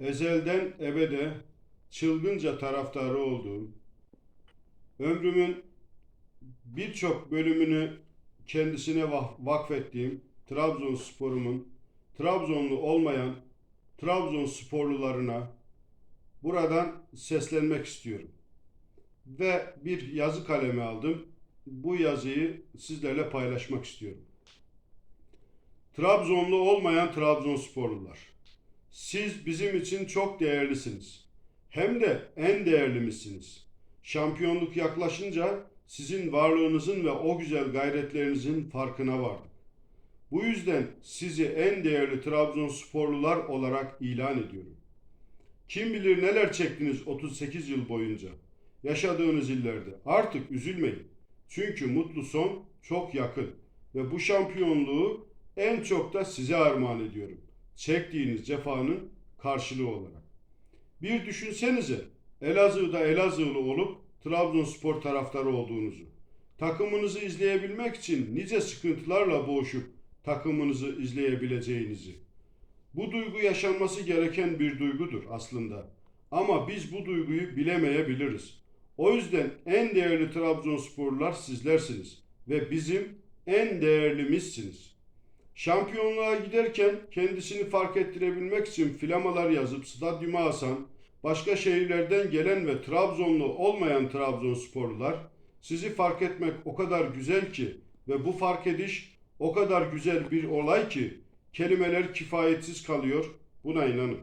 ezelden ebede çılgınca taraftarı olduğum, ömrümün birçok bölümünü kendisine vak- vakfettiğim Trabzonspor'umun Trabzonlu olmayan Trabzonsporlularına buradan seslenmek istiyorum. Ve bir yazı kalemi aldım. Bu yazıyı sizlerle paylaşmak istiyorum. Trabzonlu olmayan Trabzonsporlular. Siz bizim için çok değerlisiniz. Hem de en değerlimizsiniz. Şampiyonluk yaklaşınca sizin varlığınızın ve o güzel gayretlerinizin farkına vardık. Bu yüzden sizi en değerli Trabzonsporlular olarak ilan ediyorum. Kim bilir neler çektiniz 38 yıl boyunca. Yaşadığınız illerde. Artık üzülmeyin. Çünkü mutlu son çok yakın. Ve bu şampiyonluğu en çok da size armağan ediyorum. Çektiğiniz cefanın karşılığı olarak. Bir düşünsenize Elazığ'da Elazığlı olup Trabzonspor taraftarı olduğunuzu. Takımınızı izleyebilmek için nice sıkıntılarla boğuşup takımınızı izleyebileceğinizi. Bu duygu yaşanması gereken bir duygudur aslında. Ama biz bu duyguyu bilemeyebiliriz. O yüzden en değerli Trabzonsporlular sizlersiniz ve bizim en değerlimizsiniz. Şampiyonluğa giderken kendisini fark ettirebilmek için flamalar yazıp stadyuma asan, başka şehirlerden gelen ve Trabzonlu olmayan Trabzonsporlular sizi fark etmek o kadar güzel ki ve bu fark ediş o kadar güzel bir olay ki kelimeler kifayetsiz kalıyor. Buna inanın.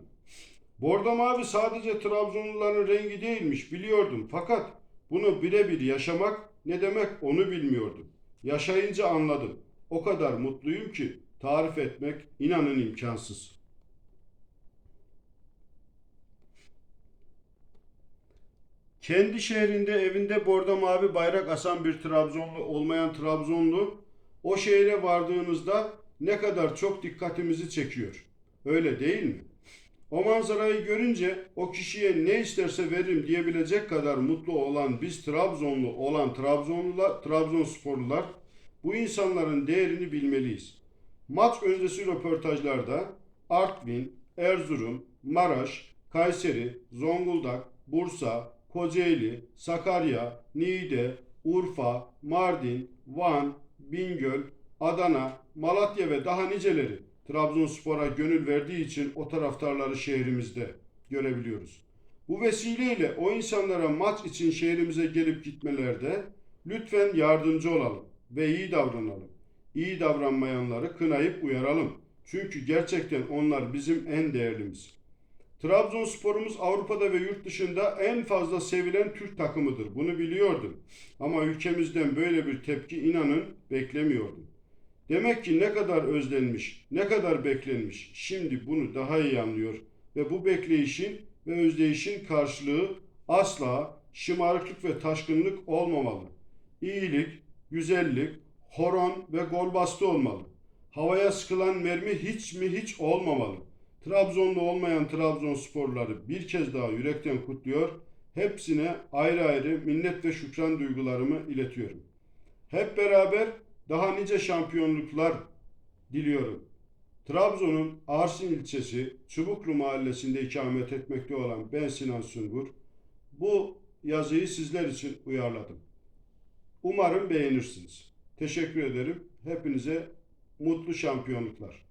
Bordo mavi sadece Trabzonluların rengi değilmiş biliyordum fakat bunu birebir yaşamak ne demek onu bilmiyordum. Yaşayınca anladım. O kadar mutluyum ki tarif etmek inanın imkansız. Kendi şehrinde evinde bordo mavi bayrak asan bir Trabzonlu olmayan Trabzonlu o şehre vardığınızda ne kadar çok dikkatimizi çekiyor. Öyle değil mi? O manzarayı görünce o kişiye ne isterse veririm diyebilecek kadar mutlu olan biz Trabzonlu olan Trabzonlular, Trabzonsporlular bu insanların değerini bilmeliyiz. Maç öncesi röportajlarda Artvin, Erzurum, Maraş, Kayseri, Zonguldak, Bursa, Kocaeli, Sakarya, Niğde, Urfa, Mardin, Van, Bingöl, Adana, Malatya ve daha niceleri Trabzonspor'a gönül verdiği için o taraftarları şehrimizde görebiliyoruz. Bu vesileyle o insanlara maç için şehrimize gelip gitmelerde lütfen yardımcı olalım ve iyi davranalım. İyi davranmayanları kınayıp uyaralım. Çünkü gerçekten onlar bizim en değerlimiz. Trabzonsporumuz Avrupa'da ve yurt dışında en fazla sevilen Türk takımıdır. Bunu biliyordum. Ama ülkemizden böyle bir tepki inanın beklemiyordum. Demek ki ne kadar özlenmiş, ne kadar beklenmiş. Şimdi bunu daha iyi anlıyor ve bu bekleyişin ve özdeyişin karşılığı asla şımarıklık ve taşkınlık olmamalı. İyilik, güzellik, horon ve gol bastı olmalı. Havaya sıkılan mermi hiç mi hiç olmamalı. Trabzonlu olmayan Trabzonsporları bir kez daha yürekten kutluyor. Hepsine ayrı ayrı minnet ve şükran duygularımı iletiyorum. Hep beraber daha nice şampiyonluklar diliyorum. Trabzon'un Arsin ilçesi Çubuklu mahallesinde ikamet etmekte olan ben Sinan Sungur bu yazıyı sizler için uyarladım. Umarım beğenirsiniz. Teşekkür ederim. Hepinize mutlu şampiyonluklar.